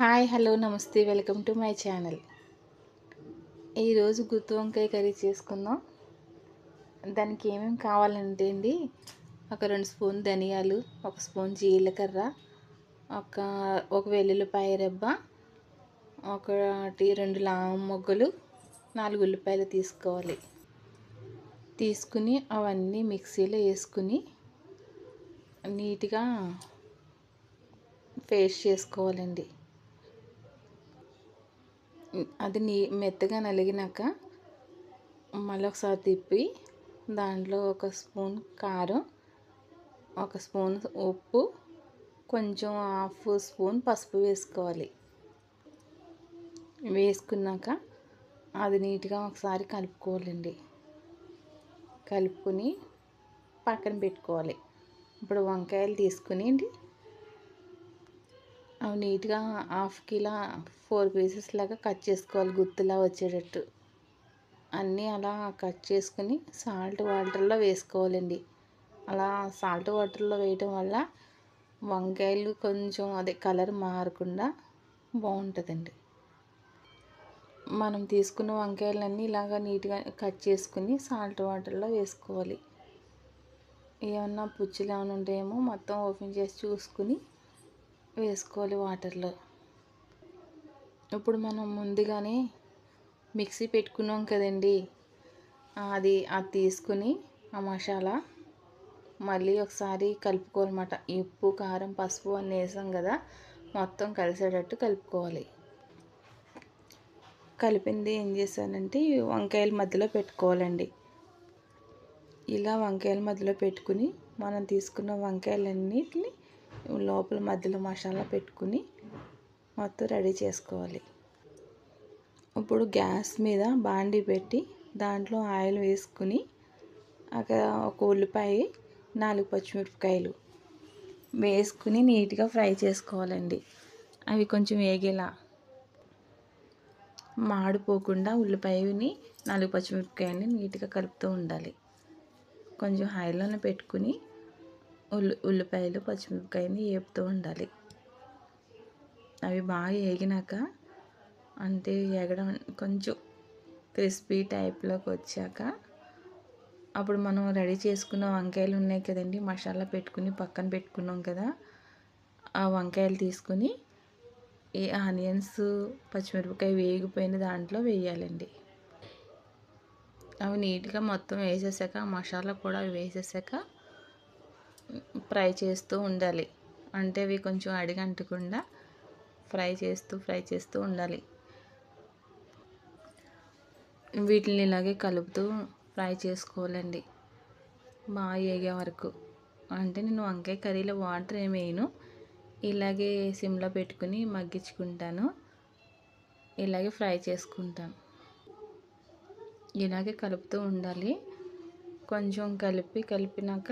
Hi hello నమస్తే welcome to my channel. ఈరోజు గుత్తి వంకాయ కర్రీ చేసుకుందాం. దానికి ఏమేమి కావాలంటే అండి ఒక రెండు స్పూన్ ధనియాలు ఒక స్పూన్ జీలకర్ర ఒక ఒక వెల్లుల్లిపాయ రెబ్బ ఒకటి రెండు లావం మొగ్గలు నాలుగు ఉల్లిపాయలు తీసుకోవాలి. తీసుకుని అవన్నీ మిక్సీలో వేసుకుని నీట్గా పేస్ట్ చేసుకోవాలండి. అది నీ మెత్తగా నలిగినాక మళ్ళీ ఒకసారి తిప్పి దాంట్లో ఒక స్పూన్ కారం ఒక స్పూన్ ఉప్పు కొంచెం హాఫ్ స్పూన్ పసుపు వేసుకోవాలి. వేసుకున్నాక అది నీట్గా ఒకసారి కలుపుకోవాలండి. కలుపుకొని పక్కన పెట్టుకోవాలి. ఇప్పుడు వంకాయలు తీసుకుని అవి నీట్గా హాఫ్ కిలో ఫోర్ పీసెస్ లాగా కట్ చేసుకోవాలి. గుత్తులా వచ్చేటట్టు. అన్నీ అలా కట్ చేసుకుని సాల్ట్ వాటర్లో వేసుకోవాలండి. అలా సాల్ట్ వాటర్లో వేయటం వల్ల వంకాయలు కొంచెం అదే కలర్ మారకుండా బాగుంటుందండి. మనం తీసుకున్న వంకాయలన్నీ ఇలాగ నీట్గా కట్ చేసుకుని సాల్ట్ వాటర్లో వేసుకోవాలి. ఏమన్నా పుచ్చులు ఏమైనా ఉంటాయేమో మొత్తం ఓపెన్ చేసి చూసుకుని వేసుకోవాలి వాటర్లో. ఇప్పుడు మనం ముందుగానే మిక్సీ పెట్టుకున్నాం కదండి. అది అది తీసుకుని ఆ మసాలా మళ్ళీ ఒకసారి కలుపుకోవాలన్నమాట. ఉప్పు కారం పసుపు అని వేసాం కదా మొత్తం కలిసేటట్టు కలుపుకోవాలి. కలిపింది ఏం చేశానంటే వంకాయల మధ్యలో పెట్టుకోవాలండి. ఇలా వంకాయల మధ్యలో పెట్టుకుని మనం తీసుకున్న వంకాయలన్నిటిని లోపల మధ్యలో మసాలా పెట్టుకుని మొత్తం రెడీ చేసుకోవాలి. ఇప్పుడు గ్యాస్ మీద బాండీ పెట్టి దాంట్లో ఆయిల్ వేసుకుని అక్కడ ఒక ఉల్లిపాయ నాలుగు పచ్చిమిరపకాయలు వేసుకుని నీట్గా ఫ్రై చేసుకోవాలండి. అవి కొంచెం వేగేలా మాడిపోకుండా ఉల్లిపాయని నాలుగు పచ్చిమిరపకాయని నీట్గా కలుపుతూ ఉండాలి. కొంచెం హైలోనే పెట్టుకుని ఉల్లి ఉల్లిపాయలు పచ్చిమిరపకాయని వేపుతూ ఉండాలి. అవి బాగా వేగినాక అంటే ఎగడం కొంచెం క్రిస్పీ టైప్లోకి వచ్చాక అప్పుడు మనం రెడీ చేసుకున్న వంకాయలు ఉన్నాయి కదండి మసాలా పెట్టుకుని పక్కన పెట్టుకున్నాం కదా ఆ వంకాయలు తీసుకుని ఈ ఆనియన్స్ పచ్చిమిరపకాయ వేగిపోయిన దాంట్లో వేయాలండి. అవి నీట్గా మొత్తం వేసేసాక మసాలా కూడా వేసేసాక ఫ్రై చేస్తూ ఉండాలి. అంటే అవి కొంచెం అడిగంటకుండా ఫ్రై చేస్తూ ఫ్రై చేస్తూ ఉండాలి. వీటిని ఇలాగే కలుపుతూ ఫ్రై చేసుకోవాలండి. బాగా వేగే వరకు. అంటే నేను వంకాయ కర్రీలో వాటర్ ఏమి వేయను. ఇలాగే సిమ్లో పెట్టుకుని మగ్గించుకుంటాను. ఇలాగే ఫ్రై చేసుకుంటాను. ఇలాగే కలుపుతూ ఉండాలి. కొంచెం కలిపి కలిపినాక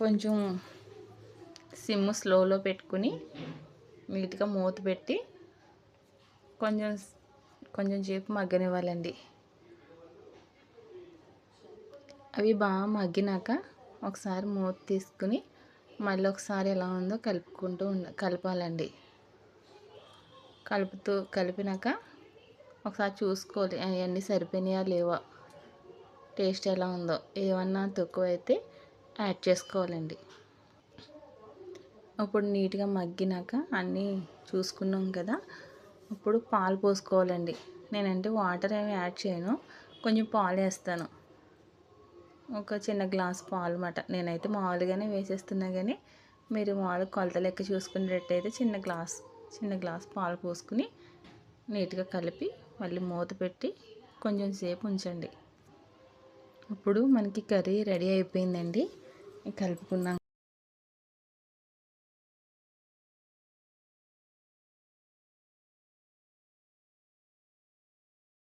కొంచెం సిమ్ స్లోలో పెట్టుకుని నీట్గా మూత పెట్టి కొంచెం కొంచెం సేపు మగ్గనివ్వాలండి. అవి బాగా మగ్గినాక ఒకసారి మూత తీసుకుని మళ్ళీ ఒకసారి ఎలా ఉందో కలుపుకుంటూ ఉండ కలపాలండి. కలుపుతూ కలిపినాక ఒకసారి చూసుకోవాలి అవన్నీ సరిపోయినాయా లేవా టేస్ట్ ఎలా ఉందో. ఏమన్నా తక్కువ అయితే యాడ్ చేసుకోవాలండి. ఇప్పుడు నీట్గా మగ్గినాక అన్నీ చూసుకున్నాం కదా ఇప్పుడు పాలు పోసుకోవాలండి. నేనంటే వాటర్ ఏమి యాడ్ చేయను కొంచెం పాలు వేస్తాను. ఒక చిన్న గ్లాస్ పాలు అన్నమాట. నేనైతే మామూలుగానే వేసేస్తున్నా కానీ మీరు మామూలు కొలత లెక్క చూసుకునేటట్టయితే చిన్న గ్లాస్ చిన్న గ్లాస్ పాలు పోసుకుని నీట్గా కలిపి మళ్ళీ మూత పెట్టి కొంచెం సేపు ఉంచండి. ఇప్పుడు మనకి కర్రీ రెడీ అయిపోయిందండి. కలుపుకున్నాం